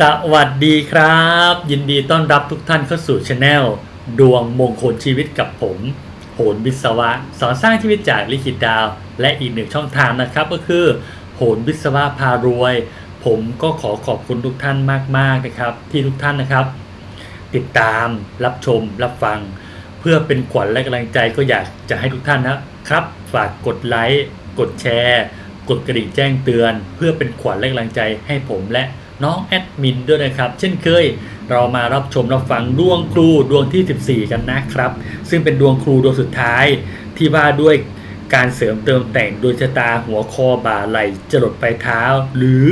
สวัสดีครับ ยินดีต้อนรับทุกท่านเข้าสู่ช anel ดวงมงคลชีวิตกับผม โหนวิศวะ สอนสร้างชีวิตจากลิขิตดาว และอีกหนึ่งช่องทางนะครับ ก็คือ โหนวิศวะพารวย ผมก็ขอขอบคุณทุกท่านมากๆนะครับ ที่ทุกท่านนะครับ ติดตามรับชมรับฟัง เพื่อเป็นขวัญและกำลังใจก็อยากจะให้ทุกท่านนะครับ ฝากกดไลค์กดแชร์ กดกระดิ่งแจ้งเตือน เพื่อเป็นขวัญและกำลังใจให้ผมและ น้องแอดมินด้วยนะครับ เช่นเคย เรามารับชมรับฟังดวงครูดวงที่ 14 กันนะครับ ซึ่งเป็นดวงครูดวงสุดท้ายที่ว่าด้วยการเสริมเติมแต่งดวงชะตาหัวคอบ่าไหล่จรดปลายเท้า หรือ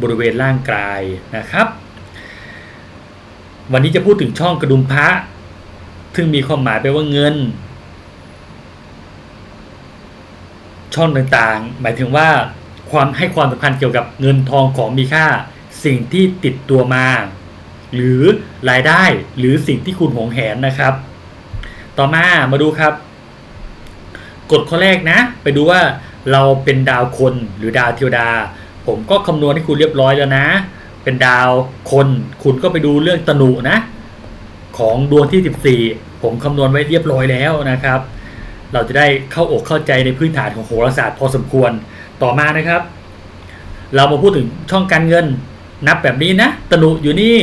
บริเวณร่างกายนะครับ วันนี้จะพูดถึงช่องกระดุมพระซึ่งมีความหมายแปลว่าเงิน ช่องต่างๆ หมายถึงว่าความให้ความสำคัญเกี่ยวกับเงินทองของมีค่า สิ่งที่ติดตัวมา หรือรายได้หรือสิ่งที่คุณหวงแหนนะครับ ต่อมามาดูครับ กฎข้อแรกนะ ไปดูว่าเราเป็นดาวคนหรือดาวเทวดา ผมก็คำนวณให้คุณเรียบร้อยแล้วนะ เป็นดาวคน คุณก็ไปดูเรื่องตนุนะ ของดวงที่ 14 ผมคำนวณไว้เรียบร้อยแล้วนะครับ เราจะได้เข้าอกเข้าใจในพื้นฐานของโหราศาสตร์พอสมควรต่อมานะครับ เรามาพูดถึงช่องการเงิน นับแบบนี้นะตนุอยู่นี่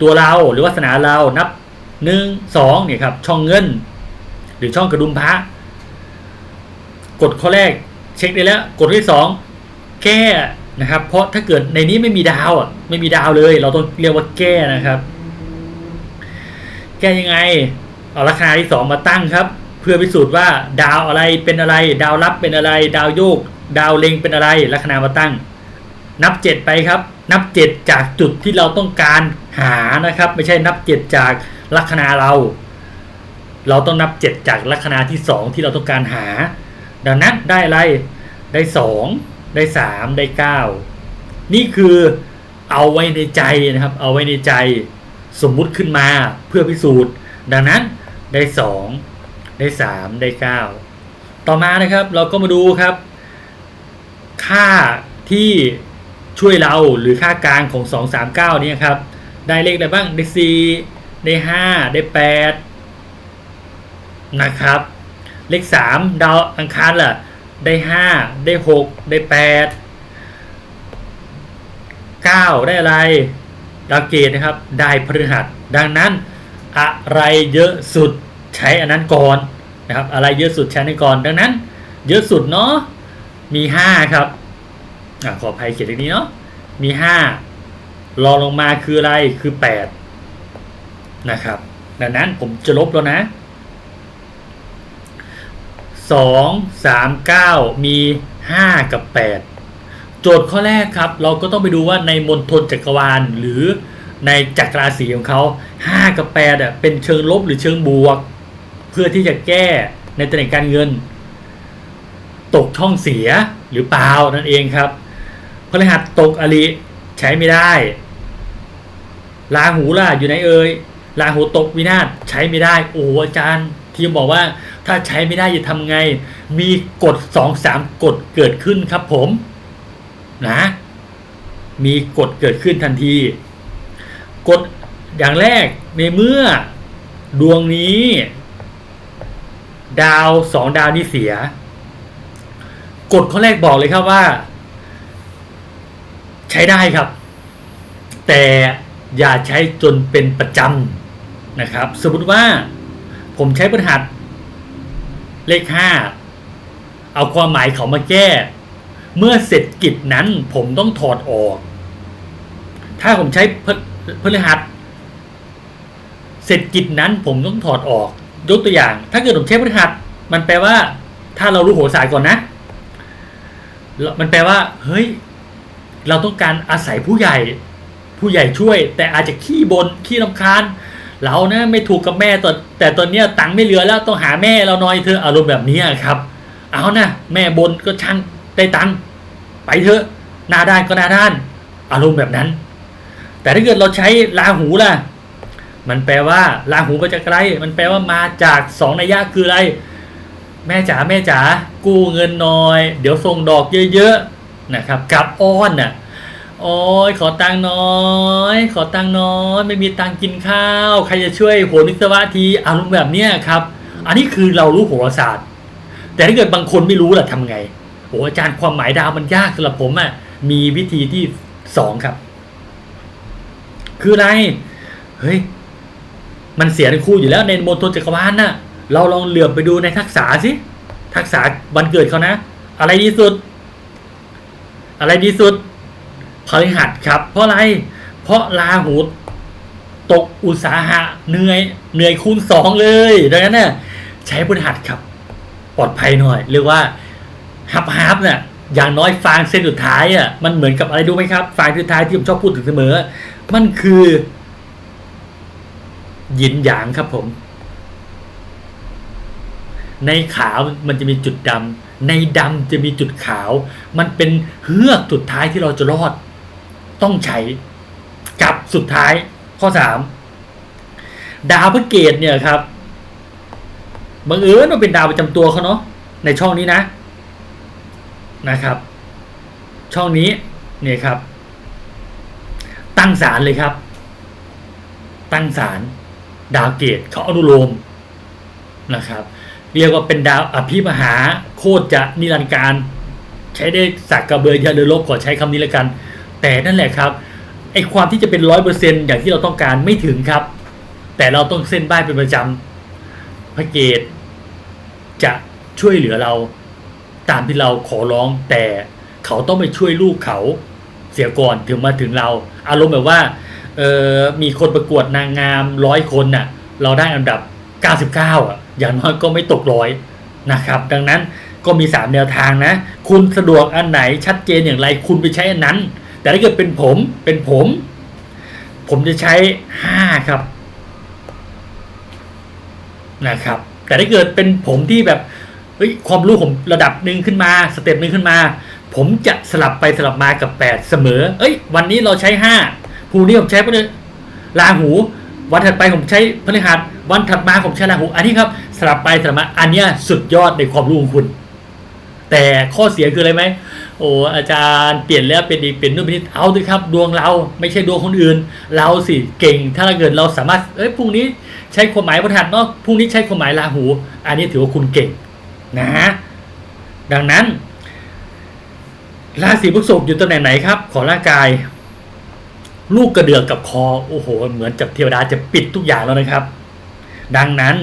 ตัวเราหรือวาสนาเรานับหนึ่งสองเนี่ยครับ ช่องเงิน หรือช่องกระดุมพระกดข้อแรกเช็คได้แล้ว กดที่สองแก้นะครับ เพราะถ้าเกิดในนี้ไม่มีดาวอะไม่มีดาวเลย เราต้องเรียกว่าแก้นะครับ แก้ยังไง เอาราคาที่สองมาตั้งครับ เพื่อพิสูจน์ว่าดาวอะไรเป็นอะไร ดาวรับเป็นอะไร ดาวโยก ดาวเล็งเป็นอะไรลัคนามาตั้ง นับเจ็ดไปครับ นับเจ็ดจากจุดที่เราต้องการหานะครับ ไม่ใช่นับเจ็ดจากลัคนาเรา เราต้องนับเจ็ดจากลัคนาที่สองที่เราต้องการหา ดังนั้นได้อะไรได้สองได้สามได้เก้านี่คือเอาไว้ในใจนะครับ เอาไว้ในใจสมมุติขึ้นมาเพื่อพิสูจน์ ดังนั้นได้สองได้สามได้เก้าต่อมานะครับเราก็มาดูครับ ค่าที่ ช่วยเราหรือค่ากลางของ 239เนี่ยครับ ได้เลขอะไรบ้างได้4ได้ 5 ได้ 8 นะครับ เลข 3 ดาวอังคารล่ะ ได้ 5 ได้ 6 ได้ 8 9 ได้อะไร ดาวเกตนะครับ ได้พฤหัส ดังนั้นอะไรเยอะสุดใช้อันนั้นก่อนนะครับ อะไรเยอะสุดใช้ในก่อน ดังนั้น เยอะสุดเนาะมี 5 ครับ อขออภัยเขียนตรงนี้เนาะมี5รองลงมาคืออะไรคือ8นะครับ ดังนั้นผมจะลบแล้วนะ2 3 9มี5กับ8โจทย์ข้อแรกครับ เราก็ต้องไปดูว่าในมณฑลจักรวาลหรือในจักรราศีของเขา5กับ8อะเป็นเชิงลบหรือเชิงบวก เพื่อที่จะแก้ในตำแหน่งการเงิน ตกช่องเสียหรือเปล่านั่นเองครับ พฤหัสตกอริใช้ไม่ได้ลาหูล่ะอยู่ไหนเอ่ยลาหูตกวินาศใช้ไม่ได้โอ้อาจารย์ ทีมบอกว่าถ้าใช้ไม่ได้จะทำไง มีกฎสองสามกฎเกิดขึ้นครับผมนะ มีกฎเกิดขึ้นทันที กฎอย่างแรกในเมื่อดวงนี้ ดาวสองดาวนี้เสีย กฎข้อแรกบอกเลยครับว่า ใช้ได้ครับ แต่อย่าใช้จนเป็นประจำนะครับ สมมติว่าผมใช้พฤหัสเลขห้าเอาความหมายเขามาแก้ เมื่อเสร็จกิจนั้นผมต้องถอดออก ถ้าผมใช้พพฤหัสเสร็จกิจนั้นผมต้องถอดออกยกตัวอย่าง ถ้าเกิดผมใช้พฤหัสมันแปลว่า ถ้าเรารู้โหราศาสตร์ก่อนนะ มันแปลว่า เฮ้ย เราต้องการอาศัยผู้ใหญ่ ผู้ใหญ่ช่วย แต่อาจจะขี้บนขี้ลำคาญ เรานะไม่ถูกกับแม่ตอนแต่ตอนนี้ตังค์ไม่เหลือแล้วต้องหาแม่เราหน่อยเธออารมณ์แบบนี้ครับ เอานะแม่บนก็ช่างได้ตังค์ไปเถอะหน้าด้านก็หน้าด้าน อารมณ์แบบนั้น แต่ถ้าเกิดเราใช้ลาหูล่ะ มันแปลว่าลาหูมาจากอะไรมันแปลว่ามาจากสองนัยยะคืออะไร แม่จ๋าแม่จ๋ากู้เงินหน่อย เดี๋ยวส่งดอกเยอะๆ นะครับกับอ้อนน่ะโอ้ยขอตังน้อย ขอตังน้อย ไม่มีตังกินข้าว ใครจะช่วยโหนิสวะทีอารมณ์แบบเนี้ยครับ อันนี้คือเรารู้โหราศาสตร์ แต่ถ้าเกิดบางคนไม่รู้ล่ะทำไงโอ้อาจารย์ความหมายดาวมันยากสำหรับผมอะมีวิธีที่สองครับ คืออะไร เฮ้ย มันเสียในคู่อยู่แล้วในมณฑลจักรวาลน่ะ เราลองเหลือบไปดูในทักษะสิทักษะวันเกิดเขานะ อะไรดีสุด อะไรดีสุดพฤหัสครับ เพราะอะไร เพราะราหูตกอุตสาหะเหนื่อยเหนื่อยคูณสองเลยดังนั้นเนี่ยใช้พฤหัสครับ ปลอดภัยหน่อยเรียกว่าฮับฮับเนี่ยอย่างน้อยฟางเส้นสุดท้ายอะมันเหมือนกับอะไรดูไหมครับฟางสุดท้ายที่ผมชอบพูดถึงเสมอ มันคือหยินหยางครับผม ในขาวมันจะมีจุดดำ ในดำจะมีจุดขาว มันเป็นเฮือกสุดท้ายที่เราจะรอด ต้องใช้กับสุดท้ายข้อสามดาวพระเกตเนี่ยครับบังเอิญมันเป็นดาวประจำตัวเขาเนาะในช่องนี้นะนะครับ ช่องนี้เนี่ยครับ ตั้งศาลเลยครับ ตั้งศาลดาวเกตเขาอนุโลมนะครับ เรียกว่าเป็นดาวอภิมหาโคตรจะนิรันดร์การ ใช้ได้สักกระเบือยาเรือลบขอใช้คำนี้ล้วกัน แต่นั่นแหละครับไอความที่จะเป็นร้อยเปอร์เซ็นต์อย่างที่เราต้องการไม่ถึงครับ แต่เราต้องเส้นบ้ายเป็นประจำพระเกตจะช่วยเหลือเราตามที่เราขอร้อง แต่เขาต้องไปช่วยลูกเขาเสียก่อนถึงมาถึงเรา อารมณ์แบบว่าเออมีคนประกวดนางงามร้อยคนน่ะ เราได้อันดับ 99อะ อย่างน้อยก็ไม่ตกร้อยนะครับ ดังนั้นก็มี 3 แนวทางนะ คุณสะดวกอันไหนชัดเจนอย่างไรคุณไปใช้อันนั้น แต่ถ้าเกิดเป็นผมเป็นผม ผมจะใช้ 5 ครับนะครับ แต่ถ้าเกิดเป็นผมที่แบบเฮ้ยความรู้ผมระดับหนึ่งขึ้นมาสเต็ปหนึ่งขึ้นมา ผมจะสลับไปสลับมากับ 8 เสมอ เอ้ย วันนี้เราใช้5พรุ่งนี้ผมใช้พฤราหู วันถัดไปผมใช้พฤหัส วันถัดมาผมใช้ราหูอันนี้ครับสลับไปสลับมาอันเนี้ยสุดยอดในความรู้ของคุณ แต่ข้อเสียคืออะไรไหมโอ้อาจารย์เปลี่ยนแล้วเป็นอีกเป็นนู่นเป็นนี่เอาด้วยครับ ดวงเราไม่ใช่ดวงคนอื่น เราสิเก่ง ถ้าเกิดเราสามารถเอ้ยพรุ่งนี้ใช้ความหมายพฤหัสเนาะพรุ่งนี้ใช้ความหมายราหู อันนี้ถือว่าคุณเก่งนะฮะดังนั้นราศีพฤษภอยู่ตำแหน่งไหนครับ ของร่างกาย ลูกกระเดือกกับคอ โอ้โห เหมือนจับเทวดาจะปิดทุกอย่างแล้วนะครับ ดังนั้น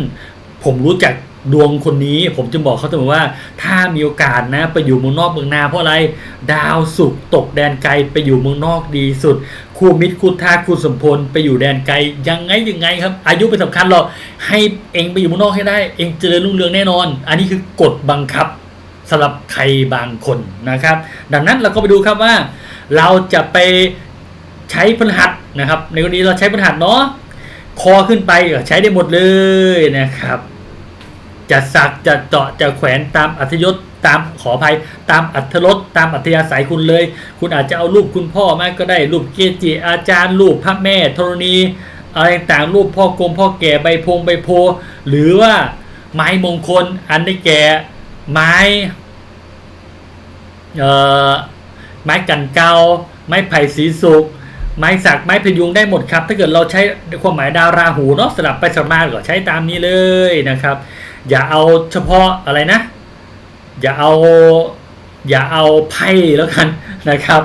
ผมรู้จักดวงคนนี้ผมจะบอกเขาเสมอว่า ถ้ามีโอกาสนะไปอยู่เมืองนอกเมืองนาเพราะอะไร ดาวสุกตกแดนไกลไปอยู่เมืองนอกดีสุดคู่มิตรคู่ท่าคู่สมพลไปอยู่แดนไกลยังไงยังไงครับ อายุเป็นสำคัญหรอกให้เองไปอยู่เมืองนอกให้ได้ เองเจริญรุ่งเรืองแน่นอน อันนี้คือกฎบังคับสำหรับใครบางคนนะครับ ดังนั้นเราก็ไปดูครับว่า เราจะไปใช้พฤหัสนะครับ ในกรณีเราใช้พฤหัสเนาะ คอขึ้นไปก็ใช้ได้หมดเลยนะครับ จะสักจะเจาะจะแขวนตามอัธยศตามขออภัยตามอัธรสตามอัธยาศัยคุณเลย คุณอาจจะเอารูปคุณพ่อมาก็ได้รูปเกจิอาจารย์รูปพระแม่ธรณีอะไรต่างรูปพ่อกรมพ่อแก่ใบพงใบโพ หรือว่าไม้มงคลอันได้แก่ไม้เอ่อไม้กันเกาไม้ไผ่สีสุก ไม้สักไม้พยุงได้หมดครับ ถ้าเกิดเราใช้ความหมายดาวราหูเนาะสลับไปสลับมาก็ใช้ตามนี้เลยนะครับ อย่าเอาเฉพาะอะไรนะ อย่าเอาอย่าเอาไพ่แล้วกันนะครับ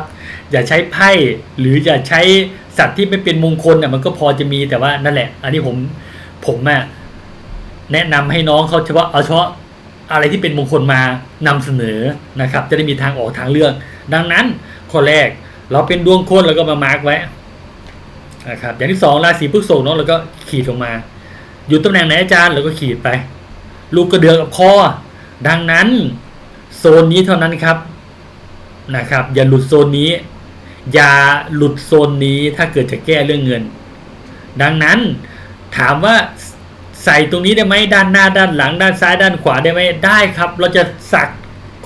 อย่าใช้ไพ่หรืออย่าใช้สัตว์ที่ไม่เป็นมงคลเนี่ยมันก็พอจะมีแต่ว่านั่นแหละ อันนี้ผมผมอะแนะนำให้น้องเขาเฉพาะเอาเฉพาะอะไรที่เป็นมงคลมานำเสนอนะครับ จะได้มีทางออกทางเลือก ดังนั้นข้อแรก เราเป็นดวงคนเราก็มามาร์กไว้นะครับอย่างที่สองราศีพฤษภเนาะเราก็ขีดลงมา อยู่ตำแหน่งไหนอาจารย์เราก็ขีดไป ลูกกระเดือกกับคอดังนั้นโซนนี้เท่านั้นครับนะครับ อย่าหลุดโซนนี้ อย่าหลุดโซนนี้ถ้าเกิดจะแก้เรื่องเงิน ดังนั้นถามว่าใส่ตรงนี้ได้ไหมด้านหน้าด้านหลัง ด้านซ้ายด้านขวาได้ไหมได้ครับ เราจะสัก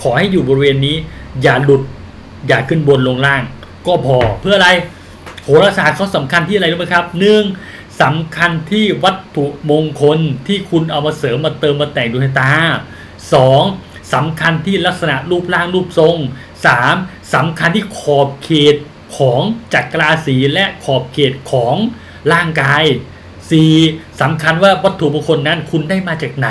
ขอให้อยู่บริเวณนี้ อย่าหลุดอย่าขึ้นบนลงล่าง ก็พอเพื่ออะไรโหราศาสตร์เขาสำคัญที่อะไรรู้ไหมครับหนึ่งสำคัญที่วัตถุมงคลที่คุณเอามาเสริมมาเติมมาแต่งดวงชะตาสองสำคัญที่ลักษณะรูปร่างรูปทรงสามสำคัญที่ขอบเขตของจักรราศีและขอบเขตของร่างกาย 4. สำคัญว่าวัตถุมงคลนั้นคุณได้มาจากไหน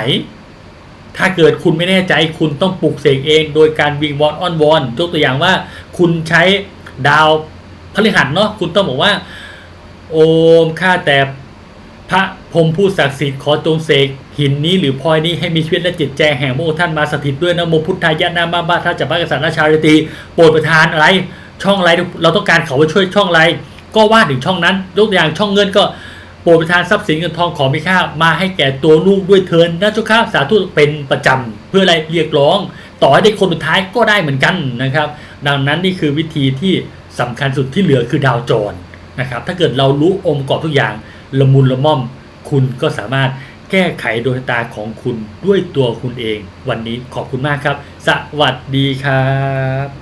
ถ้าเกิดคุณไม่แน่ใจคุณต้องปลุกเสกเอง โดยการวิงวอนอ้อนวอนยกตัวอย่างว่าคุณใช้ ดาวพฤหัสเนาะคุณต้องบอกว่า โอมข้าแต่พระพรมผู้ศักดิ์สิทธิ์ขอจงเสกหินนี้หรือพลอยนี้ให้มีชีวิตและจิตใจแห่งพระองค์ท่านมาสถิตด้วยนะโมพุทธายะนามาบาทัจจพระกษัตริย์นาชาริตีโปรดประทานอะไร ช่องอะไรเราต้องการเขาว่าช่วยช่องอะไรก็ว่าถึงช่องนั้นยกตัวอย่างช่องเงินก็โปรดประทานทรัพย์สินเงินทองของมีค่ามาให้แก่ตัวลูกด้วยเทินนะเจ้าข้าสาธุเป็นประจำเพื่ออะไรเรียกร้อง ต่อให้ได้คนสุดท้ายก็ได้เหมือนกันนะครับ ดังนั้นนี่คือวิธีที่สำคัญสุดที่เหลือคือดาวจรนะครับถ้าเกิดเรารู้องค์ประกอบทุกอย่างละมุนละม่อมคุณก็สามารถแก้ไขดวงชะตาของคุณด้วยตัวคุณเอง วันนี้ขอบคุณมากครับ สวัสดีครับ